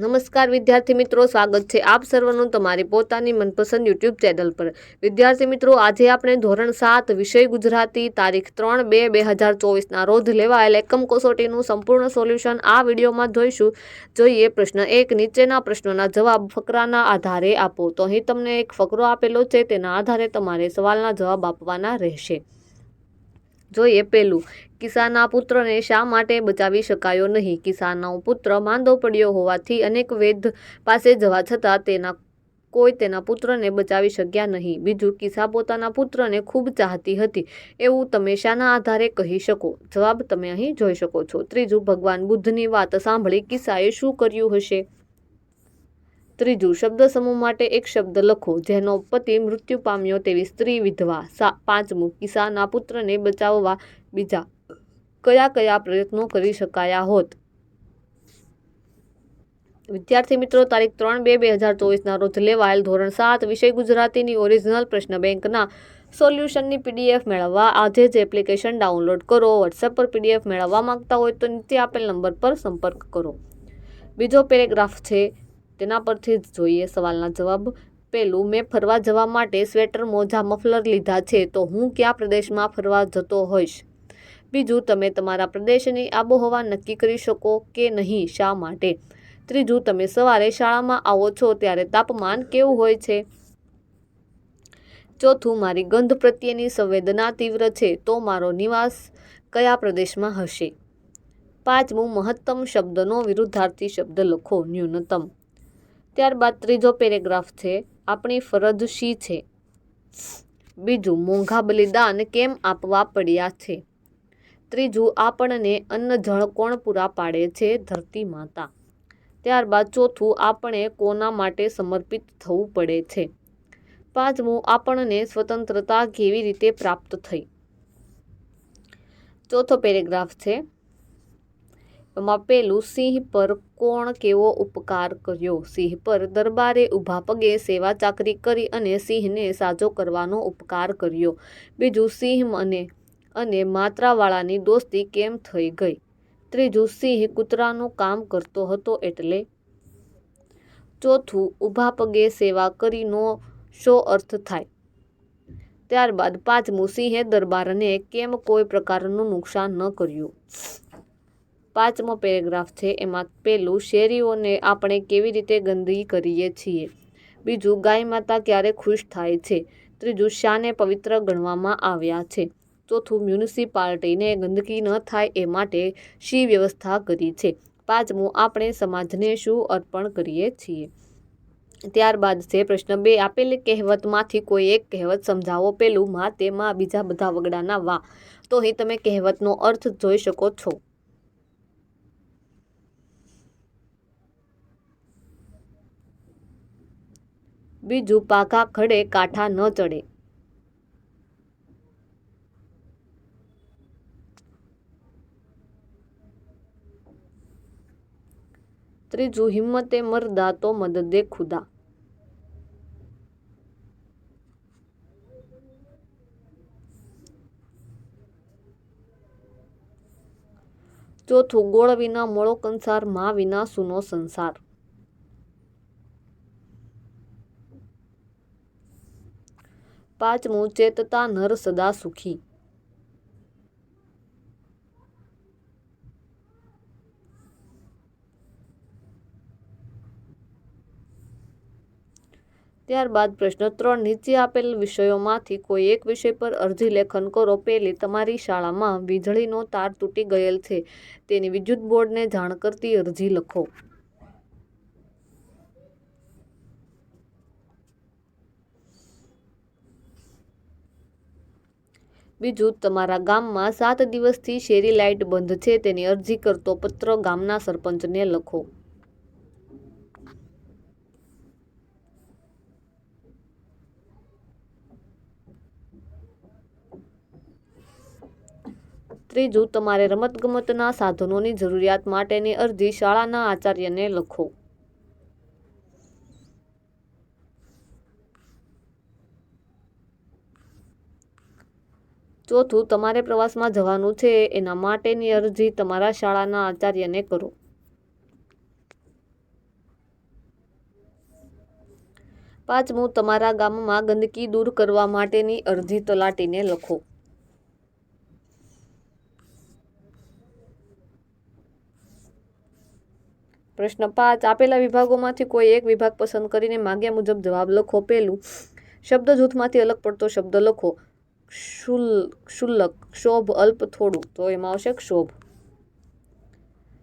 નમસ્કાર વિદ્યાર્થી મિત્રો, સ્વાગત છે આપ સર્વનું તમારી પોતાની મનપસંદ યુટ્યુબ ચેનલ પર. વિદ્યાર્થી મિત્રો, આજે આપણે ધોરણ સાત વિષય ગુજરાતી તારીખ ત્રણ બે બે હજાર ચોવીસના રોજ લેવાયેલ એકમ કસોટીનું સંપૂર્ણ સોલ્યુશન આ વિડીયોમાં જોઈશું. જોઈએ પ્રશ્ન એક, નીચેના પ્રશ્નોના જવાબ ફકરાના આધારે આપો. તો અહીં તમને એક ફકરો આપેલો છે, તેના આધારે તમારે સવાલના જવાબ આપવાના રહેશે. જોઈએ પેલું. કિસાનના પુત્રને શા માટે બચાવી શકાયો નહીં? કિસાનનો પુત્ર માંદો પડ્યો હોવાથી અનેક વૈદ પાસે જવા છતાં તેના, કોઈ તેના પુત્રને બચાવી શક્યા નહીં. બીજું કિસ્સા પોતાના પુત્રને ખૂબ ચાહતી હતી. એવું તમે શાના આધારે કહી શકો? જવાબ તમે અહીં જોઈ શકો છો. ત્રીજું, ભગવાન બુદ્ધની વાત સાંભળી કિસ્સાએ શું કર્યું હશે? ત્રીજું, શબ્દ સમૂહ માટે એક શબ્દ લખો, જેનો પતિ મૃત્યુ પામ્યો તેવી સ્ત્રી વિધવા. સા, પાંચમું કિસાના પુત્રને બચાવવા બીજા કયા કયા પ્રયત્નો કરી શકાયા હોત? વિદ્યાર્થી મિત્રો, તારીખ ત્રણ બે બે હજાર ચોવીસના રોજ લેવાયેલ ધોરણ સાત, વિષય ગુજરાતીની ઓરિજિનલ પ્રશ્ન બેંકના સોલ્યુશનની પીડીએફ મેળવવા. આજે જ એપ્લિકેશન ડાઉનલોડ કરો. વોટ્સએપ પર પીડીએફ મેળવવા માંગતા હોય તો નીચે આપેલ નંબર પર સંપર્ક કરો. બીજો પેરેગ્રાફ છે તેના પરથી જ જોઈએ સવાલના જવાબ. પહેલું મેં ફરવા જવા માટે સ્વેટર, મોજા, મફલર લીધા છે, તો હું કયા પ્રદેશમાં ફરવા જતો હોઈશ? બીજું, તમે તમારા પ્રદેશની આબોહવા નક્કી કરી શકો કે નહીં, શા માટે? ત્રીજું, તમે સવારે શાળામાં આવો છો ત્યારે તાપમાન કેવું હોય છે? ચોથું, મારી ગંધ પ્રત્યેની સંવેદના તીવ્ર છે, તો મારો નિવાસ કયા પ્રદેશમાં હશે? પાંચમું, મહત્તમ શબ્દનો વિરુદ્ધાર્થી શબ્દ લખો, ન્યૂનતમ. ત્યારબાદ ત્રીજો પેરેગ્રાફ છે, આપણી ફરજ શી છે? બીજું, મોંઘા બલિદાન કેમ આપવા પડ્યા છે? ત્રીજું, આપણને અન્ન જળ કોણ પૂરા પાડે છે? ધરતી માતા. ત્યારબાદ ચોથું, આપણે કોના માટે સમર્પિત થવું પડે છે? પાંચમું, આપણને સ્વતંત્રતા કેવી રીતે પ્રાપ્ત થઈ? ચોથો પેરેગ્રાફ છે એમાં પેલું સિંહ પર કોણ કેવો ઉપકાર કર્યો? સિંહ પર દરબારે ઊભા પગે સેવા ચાકરી કરી અને સિંહને સાજો કરવાનો ઉપકાર કર્યો. બીજું સિંહ અને અને માત્રાવાળાની દોસ્તી કેમ થઈ ગઈ? ત્રીજું, સિંહ કૂતરાનું કામ કરતો હતો એટલે ચોથું, ઊભા પગે સેવા કરીનો શો અર્થ થાય? ત્યારબાદ પાંચમું, સિંહે દરબારને કેમ કોઈ પ્રકારનું નુકસાન ન કર્યું? પાંચમો પેરેગ્રાફ છે. એમાં પેલું, શેરીઓને આપણે કેવી રીતે ગંદકી કરીએ છીએ? બીજું, ગાય માતા ક્યારે ખુશ થાય છે? ત્રીજું, શાને પવિત્ર ગણવામાં આવ્યા છે? ચોથું, મ્યુનિસિપાલિટીને ગંદકી ન થાય એ માટે શી વ્યવસ્થા કરી છે? પાંચમું, આપણે સમાજને શું અર્પણ કરીએ છીએ? ત્યારબાદ છે પ્રશ્ન બે, આપેલી કહેવતમાંથી કોઈ એક કહેવત સમજાવો. પેલું, માં, તેમાં બીજા બધા વગડાના વા. તો અહીં તમે કહેવતનો અર્થ જોઈ શકો છો. બીજું પાકા ખડે કાંઠા ન ચડે. ત્રીજું, હિંમતે મરદા તો મદદે ખુદા. ચોથું, ગોળ વિના મોળો કંસાર મા વિના સુનો સંસાર. પાંચમું, ચેતતા નર સદા સુખી. ત્યારબાદ પ્રશ્ન ત્રણ, નીચે આપેલ વિષયોમાંથી કોઈ એક વિષય પર અરજી લેખન કરો. પહેલી, તમારી શાળામાં વીજળીનો તાર તૂટી ગયેલ છે. તેની વિદ્યુત બોર્ડને જાણ કરતી અરજી લખો. બીજું, તમારા ગામમાં સાત દિવસથી શેરી લાઇટ બંધ છે, તેની અરજી કરતો પત્ર ગામના સરપંચને લખો. ત્રીજું, તમારે રમતગમતના સાધનોની જરૂરિયાત માટેની અરજી શાળાના આચાર્યને લખો. ચોથું, તમારે પ્રવાસમાં જવાનું છે, એના માટેની અરજી તમારા શાળાના આચાર્યને કરો. પાંચમું, તમારા ગામમાં ગંદકી દૂર કરવા માટેની અરજી તલાટીને લખો. પ્રશ્ન પાંચ, આપેલા વિભાગોમાંથી કોઈ એક વિભાગ પસંદ કરીને માગ્યા મુજબ જવાબ લખો. પહેલું, શબ્દ જૂથમાંથી અલગ પડતો શબ્દ લખો. શુલ શુલ્લક ક્ષોભ, અલ્પ થોડું, તો એમાં આવશે ક્ષોભ.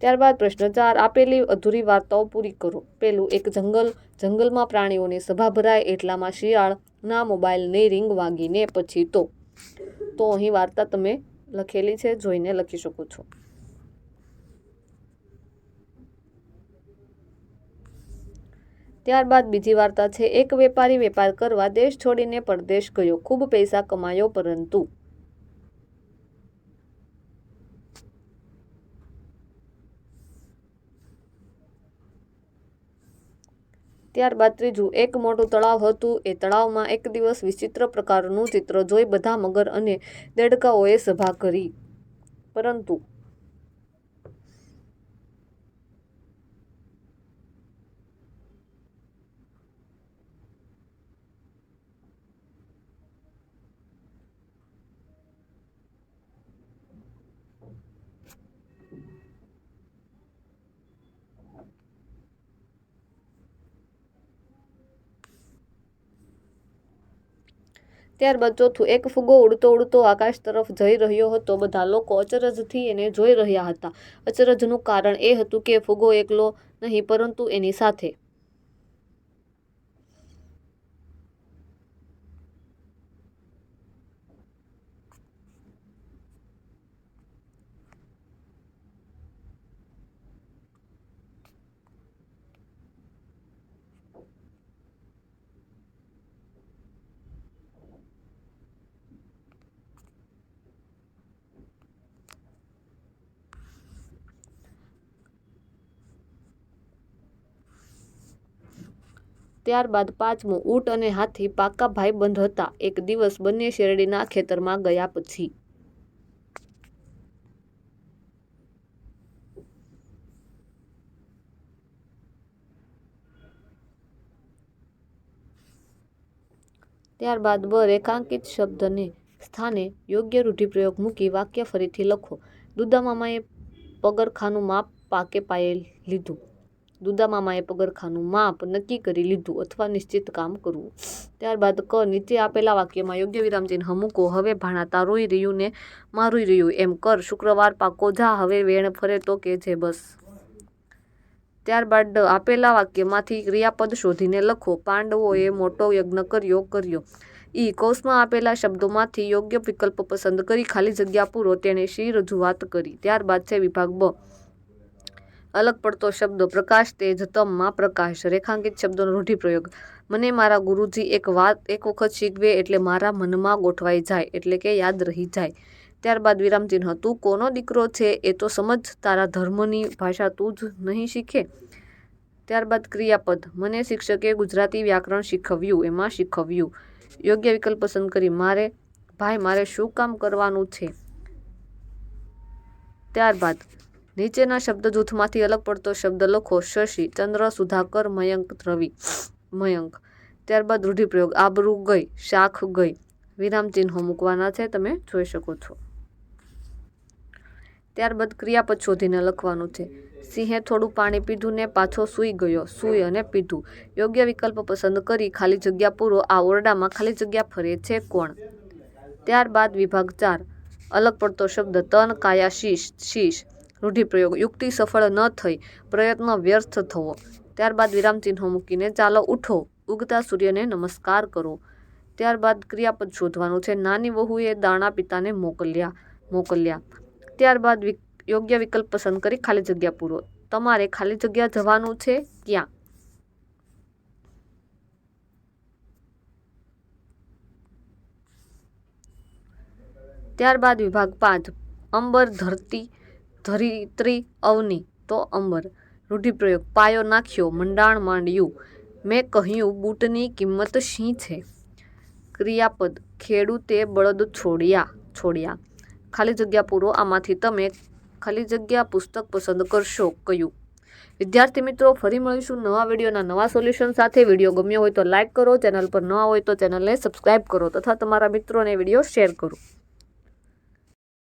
ત્યારબાદ પ્રશ્ન ચાર, આપેલી અધૂરી વાર્તાઓ પૂરી કરો. પેલું, એક જંગલ, જંગલમાં પ્રાણીઓની સભા ભરાય એટલામાં શિયાળના મોબાઈલની રિંગ વાગીને પછી તો. તો અહીં વાર્તા તમે લખેલી છે, જોઈને લખી શકો છો. ત્યારબાદ બીજી વાર્તા છે, એક વેપારી વેપાર કરવા દેશ છોડીને પરદેશ ગયો. ખૂબ પૈસા કમાયો, પરંતુ ત્યારબાદ ત્રીજું, એક મોટું તળાવ હતું. એ તળાવમાં એક દિવસ વિચિત્ર પ્રકારનું ચિત્ર જોઈ બધા મગર અને દેડકાઓએ સભા કરી. પરંતુ ત્યારબાદ ચોથું, એક ફુગ્ગો ઉડતો ઉડતો આકાશ તરફ જઈ રહ્યો હતો. બધા લોકો અચરજથી એને જોઈ રહ્યા હતા. અચરજનું કારણ એ હતું કે ફુગ્ગો એકલો નહીં, પરંતુ એની સાથે ત્યારબાદ પાંચમું ઊંટ અને હાથી પાકા ભાઈબંધ હતા. એક દિવસ બંને શેરડીના ખેતરમાં ગયા પછી. ત્યારબાદ બ રેખાંકિત શબ્દને સ્થાને યોગ્ય રૂઢિપ્રયોગ મૂકી વાક્ય ફરીથી લખો. દુદામામાએ પગરખાનું માપ પાકે પાયે લીધું. દુદામામાએ પગરખાનું માપ નક્કી કરી લીધું અથવા નિશ્ચિત કામ કરવું. ત્યારબાદ ક નીચે આપેલા વાક્યમાં યોગ્ય વિરામચિહ્ન મૂકો, હવે ભાણા તારોઈ રહ્યું ને મારુંય રહ્યું, એમ કર, શુક્રવાર પાકો જા, હવે વેણ ફરે તો કે છે બસ. ત્યારબાદ આપેલા વાક્યમાંથી ક્રિયાપદ શોધીને લખો, પાંડવોએ મોટો યજ્ઞ કર્યો કર્યો. ઈ કોષમાં આપેલા શબ્દોમાંથી યોગ્ય વિકલ્પ પસંદ કરી ખાલી જગ્યા પૂરો, તેણે શી રજૂઆત કરી. ત્યારબાદ છે વિભાગ બ. અલગ પડતો શબ્દ પ્રકાશ તેજ તમમાં પ્રકાશ. રેખાંકિત શબ્દોનો રૂઢિપ્રયોગ. મને મારા ગુરુજી એક વાત એક વખત શીખવે એટલે મારા મનમાં ગોઠવાઈ જાય, એટલે કે યાદ રહી જાય. ત્યારબાદ વિરામચિહ્ન તું કોનો દીકરો છે? એ તો સમજ તારા ધર્મની ભાષા તું જ નહીં શીખે. ત્યારબાદ ક્રિયાપદ. મને શિક્ષકે ગુજરાતી વ્યાકરણ શીખવ્યું, એમાં શીખવ્યું. યોગ્ય વિકલ્પ પસંદ કરી. મારે, ભાઈ, મારે શું કામ કરવાનું છે? ત્યારબાદ નીચેના શબ્દ જૂથમાંથી અલગ પડતો શબ્દ લખો, શશી, ચંદ્ર, સુધાકર, મયંક, રવિ, મયંક. ત્યારબાદ રૂઢિપ્રયોગ, આબરૂ ગઈ, શાખ ગઈ. વિરામચિહ્નો મૂકવાના છે, તમે જોઈ શકો છો. ત્યારબાદ ક્રિયાપદ શોધીને લખવાનું છે. સિંહે થોડું પાણી પીધું ને પાછો સૂઈ ગયો. સૂઈ અને પીધું. યોગ્ય વિકલ્પ પસંદ કરી ખાલી જગ્યા પૂરો. આ ઓરડામાં ખાલી જગ્યા ફરે છે કોણ? ત્યારબાદ વિભાગ ચાર. અલગ પડતો શબ્દ તન, કાયા, શીશ શીશ. રૂઢિપ્રયોગ. યુક્તિ સફળ ન થઈ, પ્રયત્ન વ્યર્થ થવો. ત્યારબાદ વિરામચિહ્નો મૂકીને ચાલો ઉઠો. ઉગતા સૂર્યને નમસ્કાર કરો. ત્યારબાદ ક્રિયાપદ શોધવાનું છે. નાની વહુએ દાણા પિતાને મોકલ્યા મોકલ્યા. ત્યારબાદ યોગ્ય વિકલ્પ પસંદ કરી ખાલી જગ્યા પૂરો. તમારે ખાલી જગ્યા જવાનું છે ક્યાં? ત્યારબાદ વિભાગ પાંચ. અંબર ધરતી ધરિત્રી અવની. તો અંબર રૂઢિપ્રયોગ. પાયો નાખ્યો, મંડાણ માંડ્યું. મેં કહ્યું, બૂટની કિંમત શી છે? ક્રિયાપદ. ખેડૂતે બળદ છોડ્યા છોડ્યા. ખાલી જગ્યા પૂરો, આમાંથી તમે ખાલી જગ્યા પુસ્તક પસંદ કરશો, કયું. વિદ્યાર્થી મિત્રો, ફરી મળીશું નવા વિડીયોના નવા સોલ્યુશન સાથે. વીડિયો ગમ્યો હોય તો લાઇક કરો, ચેનલ પર ન હોય તો ચેનલને સબસ્ક્રાઇબ કરો તથા તમારા મિત્રોને વીડિયો શેર કરો.